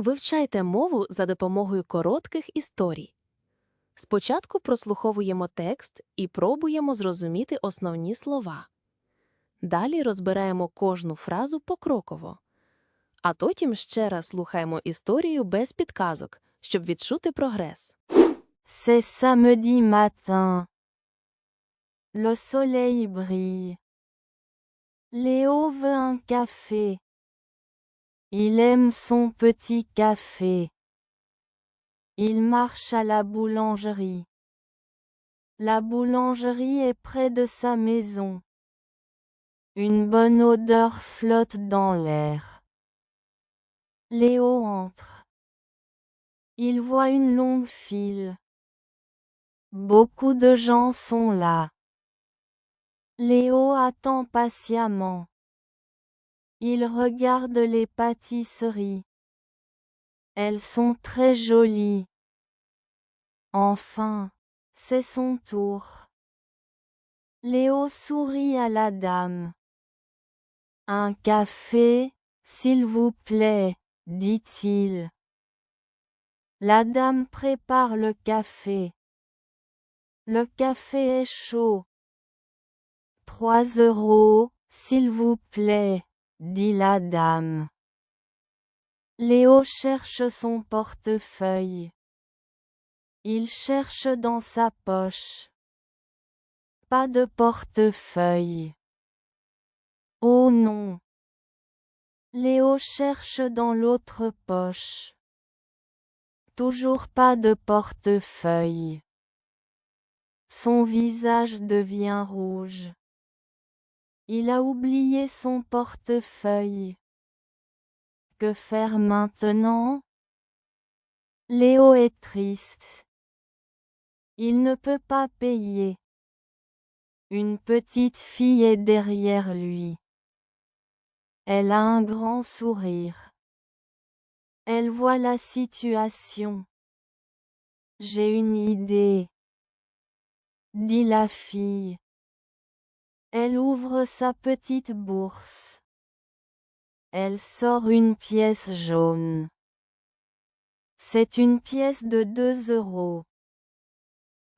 Вивчайте мову за допомогою коротких історій. Спочатку прослуховуємо текст і пробуємо зрозуміти основні слова. Далі розбираємо кожну фразу покроково. А потім ще раз слухаємо історію без підказок, щоб відчути прогрес. C'est samedi matin. Le soleil brille. Léo veut un café. Il aime son petit café. Il marche à la boulangerie. La boulangerie est près de sa maison. Une bonne odeur flotte dans l'air. Léo entre. Il voit une longue file. Beaucoup de gens sont là. Léo attend patiemment. Il regarde les pâtisseries. Elles sont très jolies. Enfin, c'est son tour. Léo sourit à la dame. Un café, s'il vous plaît, dit-il. La dame prépare le café. Le café est chaud. Trois euros, s'il vous plaît, dit la dame. Léo cherche son portefeuille. Il cherche dans sa poche. Pas de portefeuille. Oh non. Léo cherche dans l'autre poche. Toujours pas de portefeuille. Son visage devient rouge. Il a oublié son portefeuille. Que faire maintenant? Léo est triste. Il ne peut pas payer. Une petite fille est derrière lui. Elle a un grand sourire. Elle voit la situation. J'ai une idée, dit la fille. Elle ouvre sa petite bourse. Elle sort une pièce jaune. C'est une pièce de deux euros.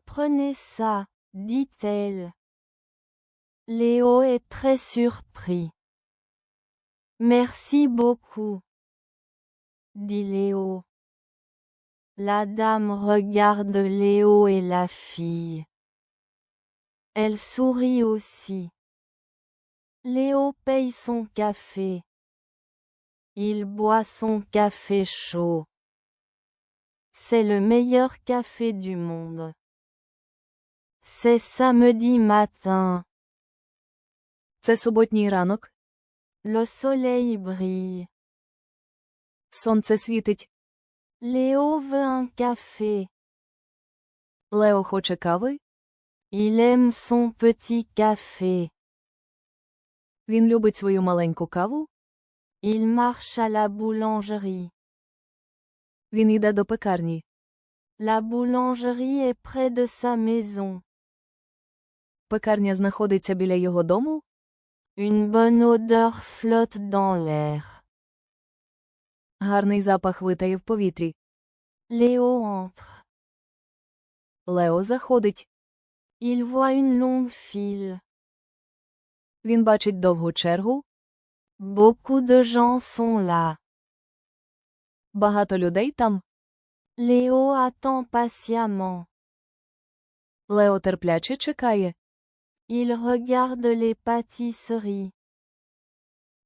Prenez ça, dit-elle. Léo est très surpris. Merci beaucoup, dit Léo. La dame regarde Léo et la fille. Elle sourit aussi. Léo paye son café. Il boit son café chaud. C'est le meilleur café du monde. C'est samedi matin. Це суботній ранок. Le soleil brille. Сонце світить. Léo veut un café. Лео хоче кави. Il aime son petit café. Він любить свою маленьку каву. Il marche à la boulangerie. Він йде до пекарні. La boulangerie est près de sa maison. Пекарня знаходиться біля його дому. Une bonne odeur flotte dans l'air. Гарний запах витає в повітрі. Léo entre. Лео заходить. Il voit une longue file. Він бачить довгу чергу. Beaucoup de gens sont là. Багато людей там. Léo attend patiemment. Лео терпляче чекає. Il regarde les pâtisseries.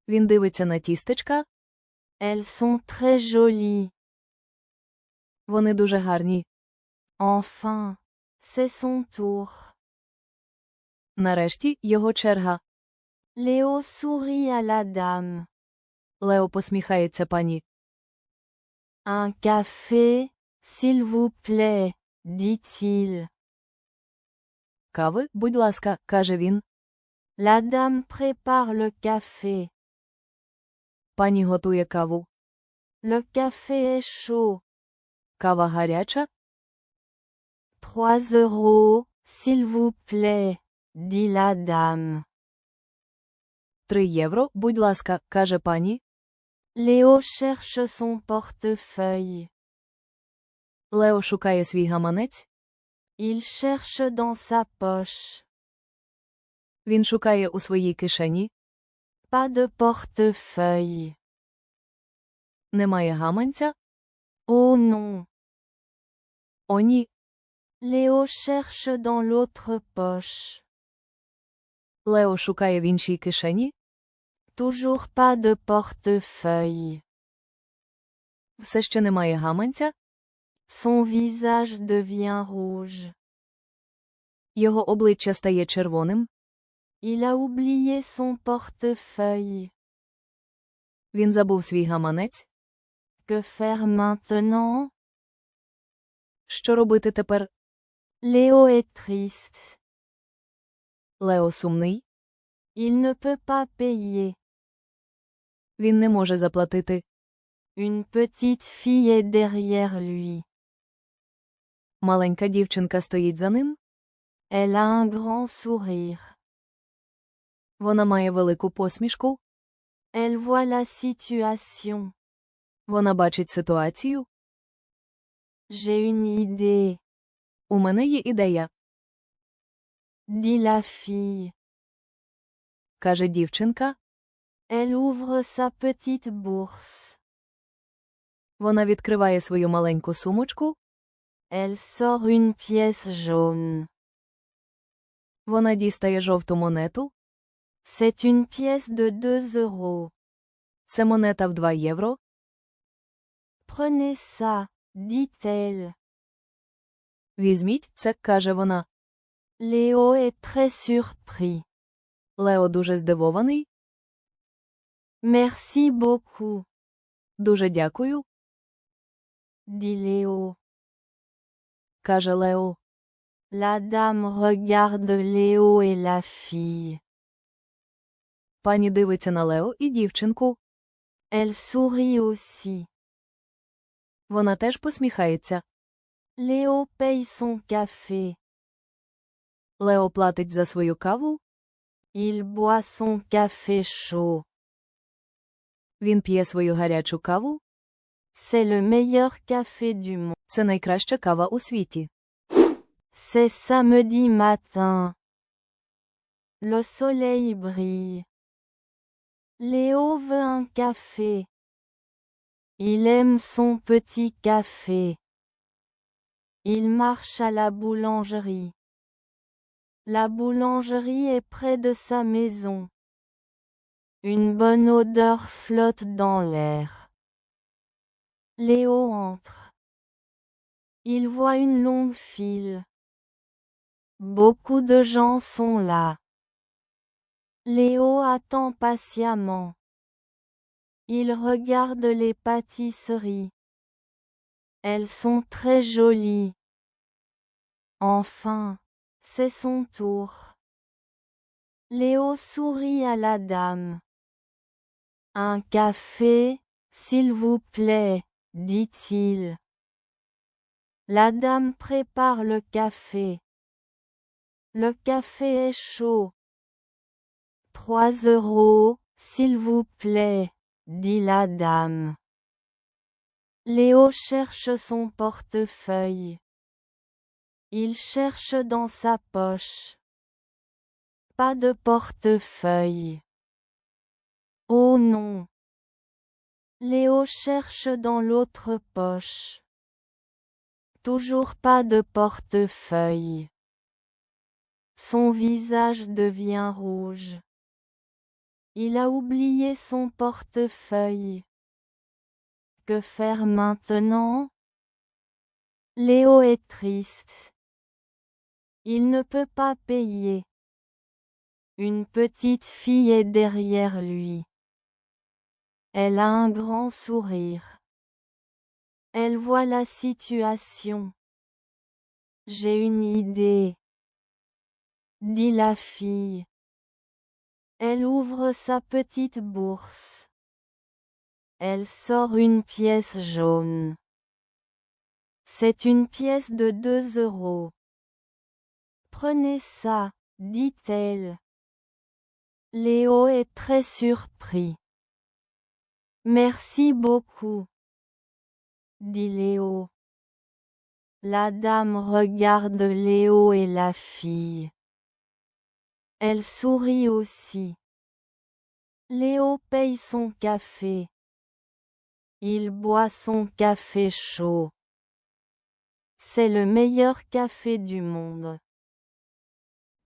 Він дивиться на тістечка. Elles sont très jolies. Вони дуже гарні. Enfin, c'est son tour. Нарешті його черга. Léo sourit à la dame. Лео посміхається пані. Un café, s'il vous plaît, dit-il. Кави, будь ласка, каже він. La dame prépare le café. Пані готує каву. Le café est chaud. Кава гаряча. Trois euros, s'il vous plaît, dit la dame. Три євро, будь ласка, каже пані. Léo cherche son portefeuille. Лео шукає свій гаманець. Il cherche dans sa poche. Він шукає у своїй кишені. Pas de portefeuille. Немає гаманця. Oh non. О ні. Léo cherche dans l'autre poche. Лео шукає в іншій кишені. Toujours pas de portefeuille. Все ще немає гаманця. Son visage devient rouge. Його обличчя стає червоним. Il a oublié son portefeuille. Він забув свій гаманець. Que faire maintenant? Що робити тепер? Léo est triste. Лео сумний. Il ne peut pas payer. Він не може заплатити. Une petite fille est derrière lui. Маленька дівчинка стоїть за ним. Elle a un grand sourire. Вона має велику посмішку. Elle voit la situation. Вона бачить ситуацію. J'ai une idée, У мене є ідея, dit la fille. каже дівчинка. Elle ouvre sa petite bourse. Вона відкриває свою маленьку сумочку. Elle sort une pièce jaune. Вона дістає жовту монету. C'est une pièce de 2 euros. Це монета в 2 євро. Prenez ça, dit-elle. Візьміть це, каже вона. Léo est très surpris. Лео дуже здивований. Merci beaucoup, Дуже дякую, dit Léo. каже Лео. La dame regarde Léo et la fille. Пані дивиться на Лео і дівчинку. Elle sourit aussi. Вона теж посміхається. Léo paye son café. Лео платить за свою каву. Il boit son café chaud. Він п'є свою гарячу каву. C'est le meilleur café du monde. Це найкраща кава у світі. C'est samedi matin. Le soleil brille. Léo veut un café. Il aime son petit café. Il marche à la boulangerie. La boulangerie est près de sa maison. Une bonne odeur flotte dans l'air. Léo entre. Il voit une longue file. Beaucoup de gens sont là. Léo attend patiemment. Il regarde les pâtisseries. Elles sont très jolies. Enfin, c'est son tour. Léo sourit à la dame. Un café, s'il vous plaît, dit-il. La dame prépare le café. Le café est chaud. Trois euros, s'il vous plaît, dit la dame. Léo cherche son portefeuille. Il cherche dans sa poche. Pas de portefeuille. Oh non. Léo cherche dans l'autre poche. Toujours pas de portefeuille. Son visage devient rouge. Il a oublié son portefeuille. Que faire maintenant? Léo est triste. Il ne peut pas payer. Une petite fille est derrière lui. Elle a un grand sourire. Elle voit la situation. J'ai une idée, dit la fille. Elle ouvre sa petite bourse. Elle sort une pièce jaune. C'est une pièce de 2 euros. Prenez ça, dit-elle. Léo est très surpris. Merci beaucoup. Dit Léo. La dame regarde Léo et la fille. Elle sourit aussi. Léo paye son café. Il boit son café chaud. C'est le meilleur café du monde.